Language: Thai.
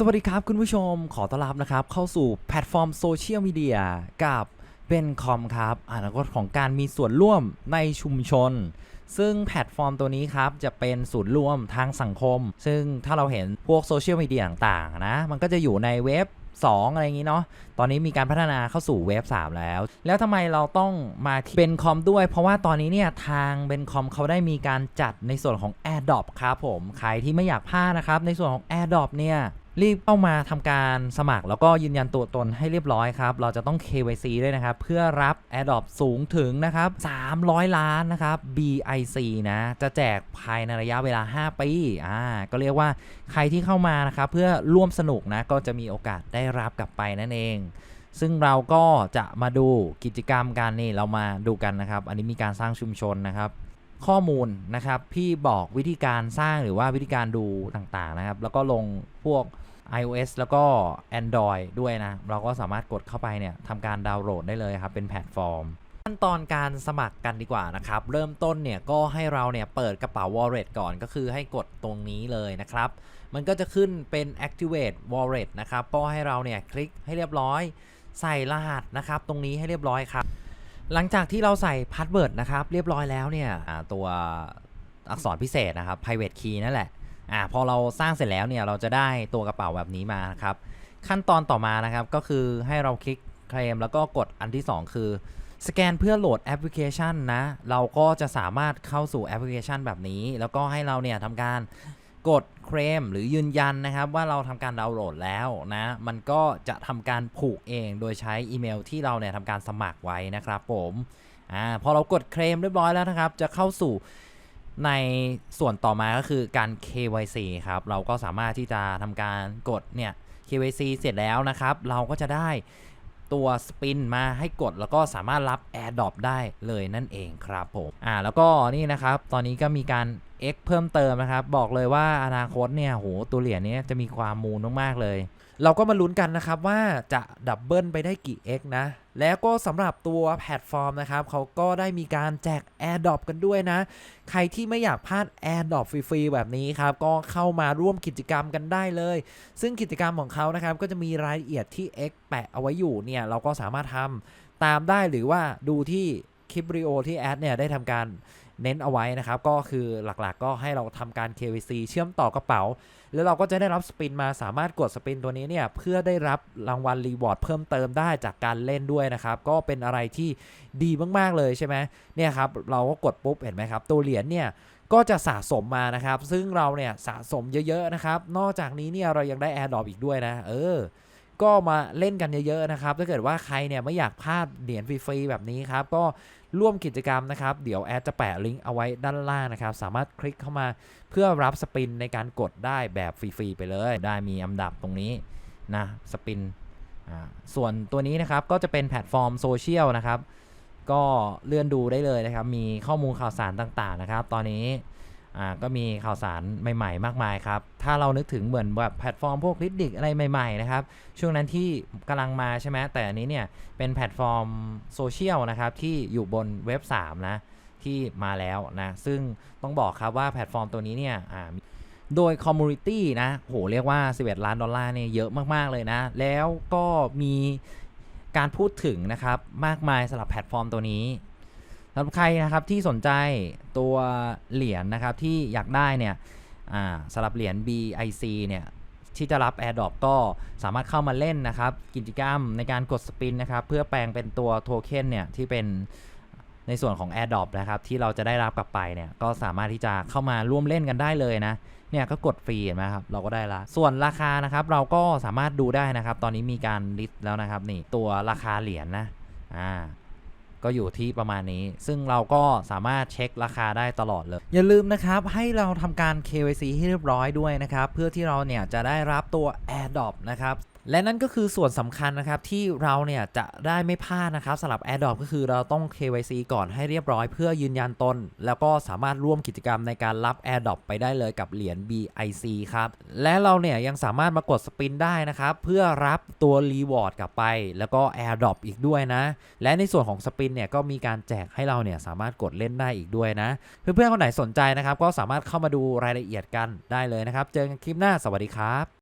สวัสดีครับคุณผู้ชมขอต้อนรับนะครับ เข้าสู่แพลตฟอร์มโซเชียลมีเดียกับเป็นคอมครับอนาคตของการมีส่วนร่วมในชุมชน ซึ่งแพลตฟอร์มตัวนี้ครับ จะเป็นศูนย์รวมทางสังคม ซึ่งถ้าเราเห็นพวกโซเชียลมีเดียต่างๆนะ มันก็จะอยู่ในเว็บ 2 อะไรอย่างนี้เนาะ ตอนนี้มีการพัฒนาเข้าสู่เว็บ 3 แล้ว แล้วทำไมเราต้องมาที่เบนคอมด้วย เพราะว่าตอนนี้เนี่ยทางเบนคอมเขาได้มีการจัดในส่วนของ a d o p ครับผม ใครที่ไม่อยากพลาดนะครับ ในส่วนของ a d o p เนี่ย รีบเข้ามาทำการสมัคร แล้วก็ยืนยันตัวตนให้เรียบร้อยครับ เราจะต้อง KYC ด้วยนะครับ เพื่อรับ AirDrop สูงถึงนะครับ300 ล้านนะครับ BIC นะจะแจกภายในระยะเวลา 5 ปีอ่าก็เรียกว่าใครที่เข้ามานะครับเพื่อร่วมสนุกนะก็จะมีโอกาสได้รับกลับไปนั่นเองซึ่งเราก็จะมาดูกิจกรรมกันนี่เรามาดูกันนะครับ อันนี้มีการสร้างชุมชนนะครับ ข้อมูลนะครับ พี่บอกวิธีการสร้างหรือว่าวิธีการดูต่างๆนะครับ แล้วก็ลงพวก iOS แล้วก็ Android ด้วยนะ เราก็สามารถกดเข้าไปเนี่ยทำการดาวน์โหลดได้เลยครับ เป็นแพลตฟอร์ม ขั้นตอนการสมัครกันดีกว่านะครับ เริ่มต้นเนี่ยก็ให้เราเนี่ยเปิดกระเป๋า wallet ก่อนก็คือให้กดตรงนี้เลยนะครับ มันก็จะขึ้นเป็น activate wallet นะครับ ก็ให้เราเนี่ยคลิกให้เรียบร้อย ใส่รหัสนะครับ ตรงนี้ให้เรียบร้อยครับ หลังจากที่เราใส่พาสเวิร์ดนะครับเรียบร้อยแล้วเนี่ยตัวอักษรพิเศษนะครับ private key นั่นแหละอ่าพอเราสร้างเสร็จแล้วเนี่ยเราจะได้ตัวกระเป๋าแบบนี้มานะครับ ขั้นตอนต่อมานะครับก็คือให้เราคลิกเคลมแล้วก็กดอันที่ 2 คือ สแกนเพื่อโหลดแอปพลิเคชันนะ เราก็จะสามารถเข้าสู่แอปพลิเคชันแบบนี้ แล้วก็ให้เราเนี่ยทำการ กดเคลมหรือยืนยันนะครับว่าเราทำการดาวน์โหลดแล้วนะมันก็จะทำการผูกเองโดยใช้อีเมลที่เราเนี่ยทำการสมัครไว้นะครับผมอ่าพอเรากดเคลมเรียบร้อยแล้วนะครับ จะเข้าสู่ในส่วนต่อมาก็คือการ KYC ครับเราก็สามารถที่จะทำการกดเนี่ย KYC เสร็จแล้วนะครับ เราก็จะได้ตัวสปินมาให้กดแล้วก็สามารถรับ AirDrop ได้เลยนั่นเองครับผมอ่าแล้วก็นี่นะครับ ตอนนี้ก็มีการ X เพิ่มเติมนะครับ บอกเลยว่าอนาคตเนี่ยโหตัวเหรียญนี้จะมีความมูลมากๆเลย เราก็มาลุ้นกันนะครับว่าจะดับเบิลไปได้กี่ X นะ แล้วก็สำหรับตัวแพลตฟอร์มนะครับเขาก็ได้มีการแจก AirDrop กันด้วยนะ ใครที่ไม่อยากพลาด AirDrop ฟรีๆแบบนี้ครับ ก็เข้ามาร่วมกิจกรรมกันได้เลย ซึ่งกิจกรรมของเขานะครับก็จะมีรายละเอียดที่ X แปะเอาไว้อยู่เนี่ยเราก็สามารถทำตามได้หรือว่าดูที่คลิปวิดีโอที่แอดเนี่ยได้ทำการ เน้นเอาไว้นะครับ ก็คือหลักๆก็ให้เราทำการ KYC เชื่อมต่อกระเป๋า แล้วเราก็จะได้รับสปินมาสามารถกดสปินตัวนี้เนี่ยเพื่อได้รับรางวัลรีวอร์ดเพิ่มเติมได้จากการเล่นด้วยนะครับ ก็เป็นอะไรที่ดีมากๆเลยใช่ไหมเนี่ยครับเราก็กดปุ๊บเห็นไหมครับ ตัวเหรียญเนี่ยก็จะสะสมมานะครับ ซึ่งเราเนี่ยสะสมเยอะๆนะครับ นอกจากนี้เนี่ยเรายังได้ AirDrop อีกด้วยนะ เออ ก็มาเล่นกันเยอะๆนะครับ ถ้าเกิดว่าใครเนี่ยไม่อยากพลาดเหรียญฟรีๆแบบนี้ครับ ก็ร่วมกิจกรรมนะครับ เดี๋ยวแอดจะแปะลิงก์เอาไว้ด้านล่างนะครับ สามารถคลิกเข้ามาเพื่อรับสปินในการกดได้แบบฟรีๆไปเลย ได้มีอันดับตรงนี้นะสปินส่วนตัวนี้นะครับก็จะเป็นแพลตฟอร์มโซเชียลนะครับ ก็เลื่อนดูได้เลยนะครับ มีข้อมูลข่าวสารต่างๆนะครับ ตอนนี้ อ่าก็มีข่าวสารใหม่ๆ มากมายครับ ถ้าเรานึกถึงเหมือนแบบแพลตฟอร์มพวกลิดดิกอะไรใหม่ๆนะครับ ช่วงนั้นที่กำลังมาใช่ไหมแต่อันนี้เนี่ยเป็นแพลตฟอร์มโซเชียลนะครับที่อยู่บนเว็บ 3 นะ ที่มาแล้วนะ ซึ่งต้องบอกครับว่าแพลตฟอร์มตัวนี้เนี่ยอ่าโดยคอมมูนิตี้นะโหเรียกว่า 11 ล้านดอลลาร์เนี่ยเยอะมากๆเลยนะ แล้วก็มีการพูดถึงนะครับมากมายสำหรับแพลตฟอร์มตัวนี้ สำหรับใครนะครับที่สนใจตัวเหรียญนะครับที่อยากได้เนี่ยสำหรับเหรียญ BIC เนี่ยที่จะรับ AirDrop ก็สามารถเข้ามาเล่นนะครับ กิจกรรมในการกดสปินนะครับ เพื่อแปลงเป็นตัวโทเค็นเนี่ยที่เป็นในส่วนของ AirDrop นะครับ ที่เราจะได้รับกลับไปเนี่ยก็สามารถที่จะเข้ามาร่วมเล่นกันได้เลยนะเนี่ยก็กดฟรีเห็นไหมครับ เราก็ได้ละ ส่วนราคานะครับเราก็สามารถดูได้นะครับ ตอนนี้มีการลิสต์แล้วนะครับนี่ตัวราคาเหรียญนะอ่า ก็อยู่ที่ประมาณนี้ ซึ่งเราก็สามารถเช็คราคาได้ตลอดเลย อย่าลืมนะครับ ให้เราทำการ KYC ให้เรียบร้อยด้วยนะครับ เพื่อที่เราเนี่ยจะได้รับตัว AirDrop นะครับ และนั่นก็คือส่วนสำคัญนะครับที่เราเนี่ยจะได้ไม่พลาดนะครับสำหรับ AirDrop ก็คือเราต้อง KYC ก่อนให้เรียบร้อยเพื่อยืนยันตน แล้วก็สามารถร่วมกิจกรรมในการรับ AirDrop ไปได้เลยกับเหรียญ BIC ครับและเราเนี่ยยังสามารถมากดสปินได้นะครับเพื่อรับตัว Reward กลับไป แล้วก็ AirDrop อีกด้วยนะ และในส่วนของสปินเนี่ยก็มีการแจกให้เราเนี่ยสามารถกดเล่นได้อีกด้วยนะ เพื่อนๆคนไหนสนใจนะครับก็สามารถเข้ามาดูรายละเอียดกันได้เลยนะครับ เจอกันคลิปหน้าสวัสดีครับ